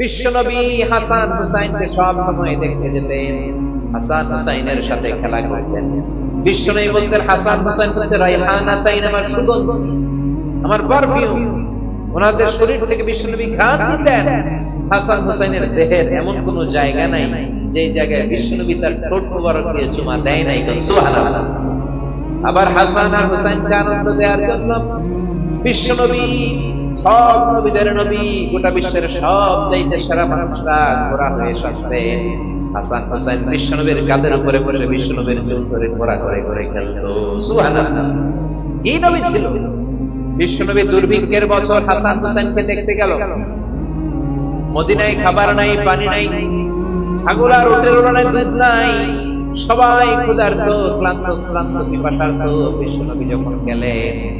বিশ্বনবী হাসান হুসাইনকে সব সময় দেখতে যেতেন। হাসান হুসাইনের সাথে খেলা করতেন। বিশ্বনবী বলতেন, হাসান হুসাইন হচ্ছে রাইহানা তাইন আমার সুগন্ধি? আমার পারফিউম ওনাদের শরীর থেকে বিশ্বনবী ঘ্রাণ দিতেন হাসান হুসাইনের দেহের এমন কোন জায়গা নাই যে জায়গায় বিশ্বনবী তার ঠোঁট মোবারক দিয়ে চুমা দেয় নাই কোন? সুবহানাল্লাহ। আবার হাসান আর হুসাইনকে আনন্দ দেওয়ার জন্য বিশ্বনবী সব নবীদের নবী, গোটা বিশ্বের সব চাইতে মানুষরা ঘোরা হয়ে হাসান উপরে বসে ধরে ঘোরা করে করে নবী ছিল। বিশ্বনবী দুর্ভিক্ষের বছর হাসান হুসাইনকে দেখতে গেল। মদিনায় খাবার নাই, পানি নাই, ছাগল আর ওটের দুধ নাই। সবাই ক্ষুধার্ত, ক্লান্ত, শ্রান্ত, পিপাসার্ত বিশ্বনবী যখন গেলেন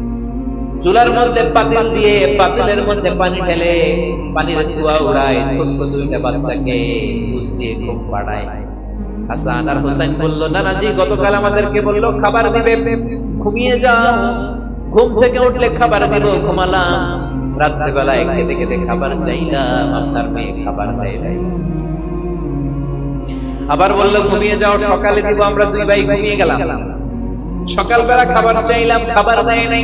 চুলার মধ্যে পাতিল দিয়ে পাতিলের মধ্যে পানি ঢেলে পানির ধোয়া উড়ায় ছোট্ট দুইটা বাচ্চাকে বুঝ দিয়ে ঘুম পাড়ায়। হাসান আর নানাজি, গতকাল আমাদেরকে খাবার দিবে, ঘুমিয়ে যাও। ঘুম থেকে উঠলে খাবার দিব, ঘুমালাম। খেতে খেতে খাবার চাইলাম, আপনার মেয়ে খাবার দেয় নাই। আবার বলল, ঘুমিয়ে যাও, সকালে দিব, আমরা দুই ভাই ঘুমিয়ে গেলাম। সকালবেলা খাবার চাইলাম, খাবার দেয় নাই।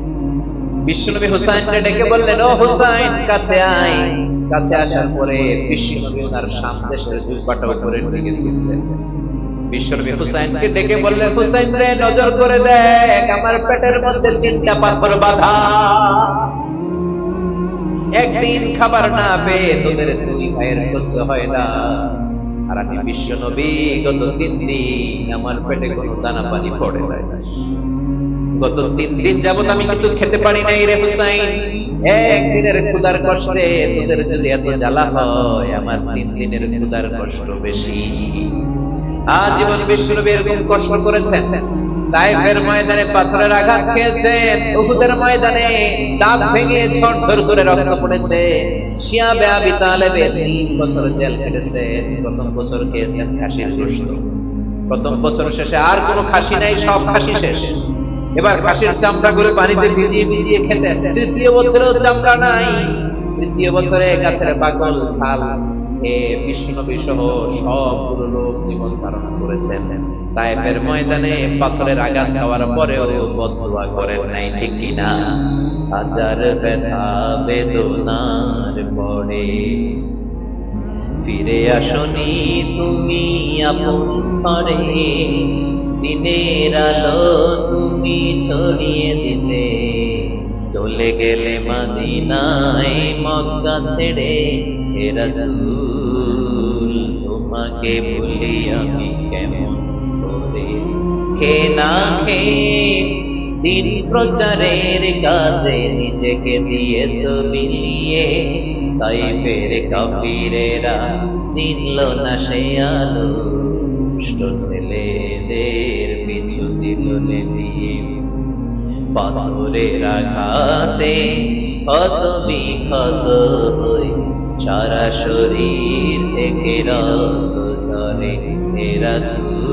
বিশ্বনবী হুসাইনকে ডেকে বললেন, ও হুসাইন, কাছে আয়। কাছে আসার পরে বিশ্বনবী ওনার সামদেশের জুব্বাটা উপরে ঢেকে দিলেন। বিশ্বনবী হুসাইনকে ডেকে বললেন, হুসাইন রে, নজর করে দেখ, আমার পেটের মধ্যে তিনটা পাথর বাঁধা। একদিন খাবার না পেয়ে তোদের দুই ভাইয়ের সহ্য হয় না। আর আমি বিশ্ব নবী গত তিন দিন আমার পেটে কোনো দানা পানি পড়ে নাই। গত তিন দিন যাবত আমি কিছু খেতে পারি নাই রে হুসাইন। একদিনের ক্ষুদার কষ্টে তোদের যদি এত জ্বালা হয়, আমার তিন দিনের ক্ষুদার কষ্ট বেশি। আজীবন বিশ্বনবী এরকম কষ্ট করেছেন। তাইফের ময়দানে পাথরের আঘাত খেয়েছেন উহুদের ময়দানে দাঁত ভেঙে ঝরঝর করে রক্ত পড়েছে। শিয়া বেআবি তালেবে তিন বছর জেল কেটেছেন প্রথম বছর খেয়েছেন খাসির গোশত। প্রথম বছর শেষে আর কোনো খাসি নাই, সব খাসি শেষ। এবার খাসির চামড়া করে পানিতে ভিজিয়ে ভিজিয়ে খেতেন তৃতীয় বছরেও চামড়া নাই। তৃতীয় বছরে গাছের পাগল ছাল এ বিষ্ণুনবী সহ সবগুলো লোক জীবন ধারণ করেছেন। তাইফের ময়দানে পাথরের আঘাত খাওয়ার পরেও বদুয়া করেন নাই, ঠিক কিনা হাজার ব্যথা, বেদনার পরে। ফিরে আসনি তুমি আপন ঘরে। দিনের আলো তুমি ছড়িয়ে দিলে। চলে গেলে মাদিনায় মক্কা ছেড়ে হে রাসূল, তোমাকে ভুলি আমি কেমন করে? খে না খে, দিন প্রচারের কাজে নিজেকে দিয়েছ বিলিয়ে তাই ফের কাফিরেরা চিনল না সে আলো, দুষ্ট ছেলেদের পিছু দিল দিয়ে, পাথরের আঘাতে কত বিক্ষত হই। সারা শরীর থেকে রক্ত ঝরে রাসূল,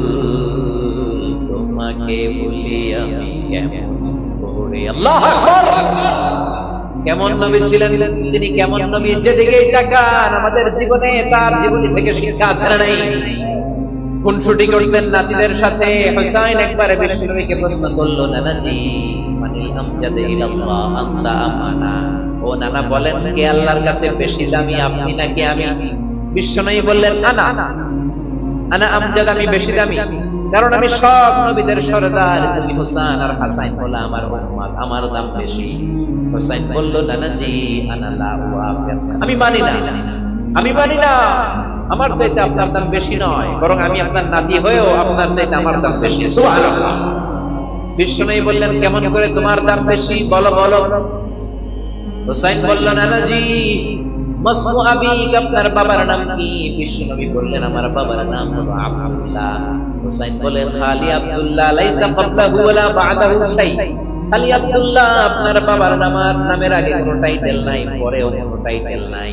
তোমাকে বলি আমি কেমন আল্লাহ কেমন নবী ছিলেন? তিনি কেমন নবী যেদিকেই তাকান, আমাদের জীবনে তার জীবনী থেকে শিক্ষা না নাই। খুনসুটি করতেন নাতিদের সাথে। হুসাইন একবার বিশ্বনবীকে প্রশ্ন করল, নানাজি ও নানা বলেন, কে আল্লাহর কাছে বেশি দামি, আপনি নাকি আমি? বিশ্বনবী বললেন, আনা আনা আমজাদ আমি বেশি দামি, কারণ আমি সব নবীদের সরদার, তুমি হুসাইন আর হাসাইন হলো আমার আমার দাম বেশি। হুসাইন বলল, নানাজি, আনা লা আমি মানি না, আমি মানি না। আমার চাইতে আপনার দাম বেশি নয় বরং আমি আপনার নাতি হয়েও আপনার চাইতে আমার দাম বেশি। বিষ্ণু বললেন কেমন করে তোমার দাম বেশি? বলো বলো। হুসাইন বলল নানাজি মাসমু আবিক আপনার বাবার নাম কি? বিষ্ণু বললেন আমার বাবার নাম হলো আব্দুল্লাহ। হুসাইন বলে খালি আব্দুল্লাহ লাইসা ক্বাবলাহু ওয়ালা বা'দাহু শাই। খালি আব্দুল্লাহ আপনার বাবার নাম আর নামের আগে কোনো টাইটেল নাই পরেও কোনো টাইটেল নাই।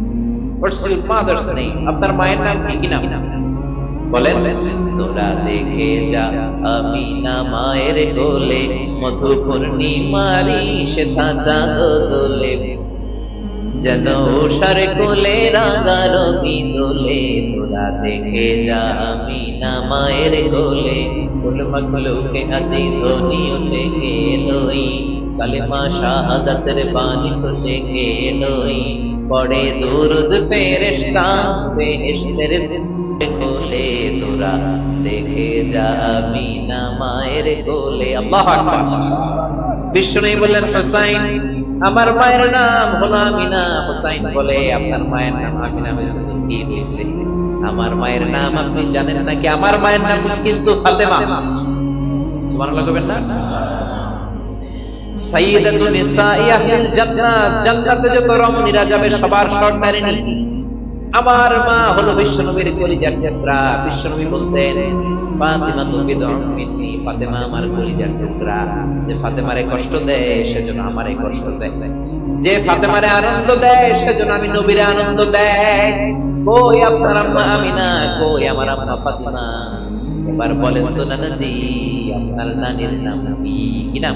What's your mother's name আপনার মায়ের নাম কি? কি নাম? বলেন। তোরা দেখে যা, আমি না মায়ের কোলে মধু পূর্ণিমারি সেথা চাঁদ দোলে যেন উষার কোলে রাগার দোলে তোরা দেখে যা, আমি না মায়ের কোলে। ফুল মখলুকে আজি ধ্বনি উঠে গেলই। কালিমা শাহাদাতের বাণী উঠে গেলই। পড়ে দুরুদ ফেরেশতা, ফেরেশতের কোলে তোরা দেখে যা আমি না মায়ের কোলে। আল্লাহ বিষ্ণু বললেন, হুসাইন, আমার মায়ের নাম হলো আমিনা। হুসাইন বলে, আপনার মায়ের নাম আমিনা হয়েছে তো কি হয়েছে? আমার মায়ের নাম আপনি জানেন নাকি? আমার মায়ের নাম কিন্তু ফাতেমা। সুবহানাল্লাহ কবেন না? সাইয়্যিদাতু নিসাই আহলিল জান্নাত জান্নাতে যত রমণীরা যাবে, সবার সর্দারিনী আমার মা হলো বিশ্বনবীর কলিজার টুকরা বিশ্বনবী বলতেন, ফাতিমা তো বিদুম মিন্নি আমার কলিজার টুকরা যে ফাতেমারে কষ্ট দেয় সেজন্য আমারে কষ্ট দেয়। যে ফাতেমারে আনন্দ দেয় সেজন্য আমি নবীরে আনন্দ দেয়। কই আপনার আম্মা আমিনা? কই আমার আম্মা ফাতিমা? এবার বলেন তো নানাজি, আপনার নানির নাম কি? কি নাম?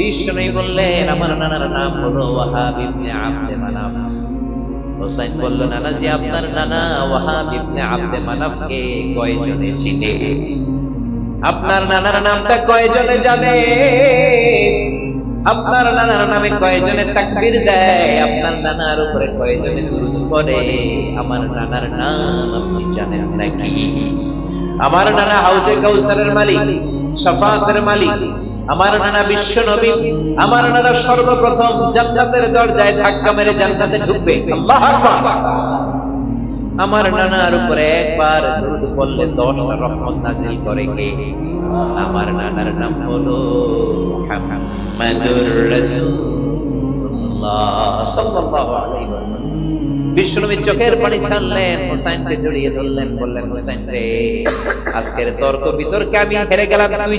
বিষ্ণু বললেন, আমার নানার নাম হলো ওয়াহাব ইবনে আব্দে মানাফ। হোসাইন বলল নানা জি আপনার নানা ওয়াহাব ইবনে আব্দে মানাফকে কয়জনে চিনে? আপনার নানার নামটা কয়জনে জানে? আপনার নানার নামে কয়জনে তাকবীর দেয়? আপনার নানার উপরে কয়জনে দুরুদ পড়ে? আমার নানার নাম আপনি জানেন নাকি? আমার নানা হাউজে কাউসারের মালিক, শাফাতের মালিক আমার নানা বিশ্ব নবী, আমার নানা সর্বপ্রথম জান্নাতের দরজায় ধাক্কা মেরে জান্নাতে ঢুকবে। আমার নানার উপরে একবার দুরুদ পড়লে দশটা রহমত নাজিল করে কে? আমার নানার নাম হলো মুহাম্মাদুর রাসূলুল্লাহ সাল্লাল্লাহু আলাইহি ওয়াসাল্লাম। চোখের পানি ছাড়লেন, হোসাইনকে জড়িয়ে ধরলেন, বললেন, হোসাইন রে, আজকের তর্ক বিতর্কে আমি হেরে গেলাম, তুই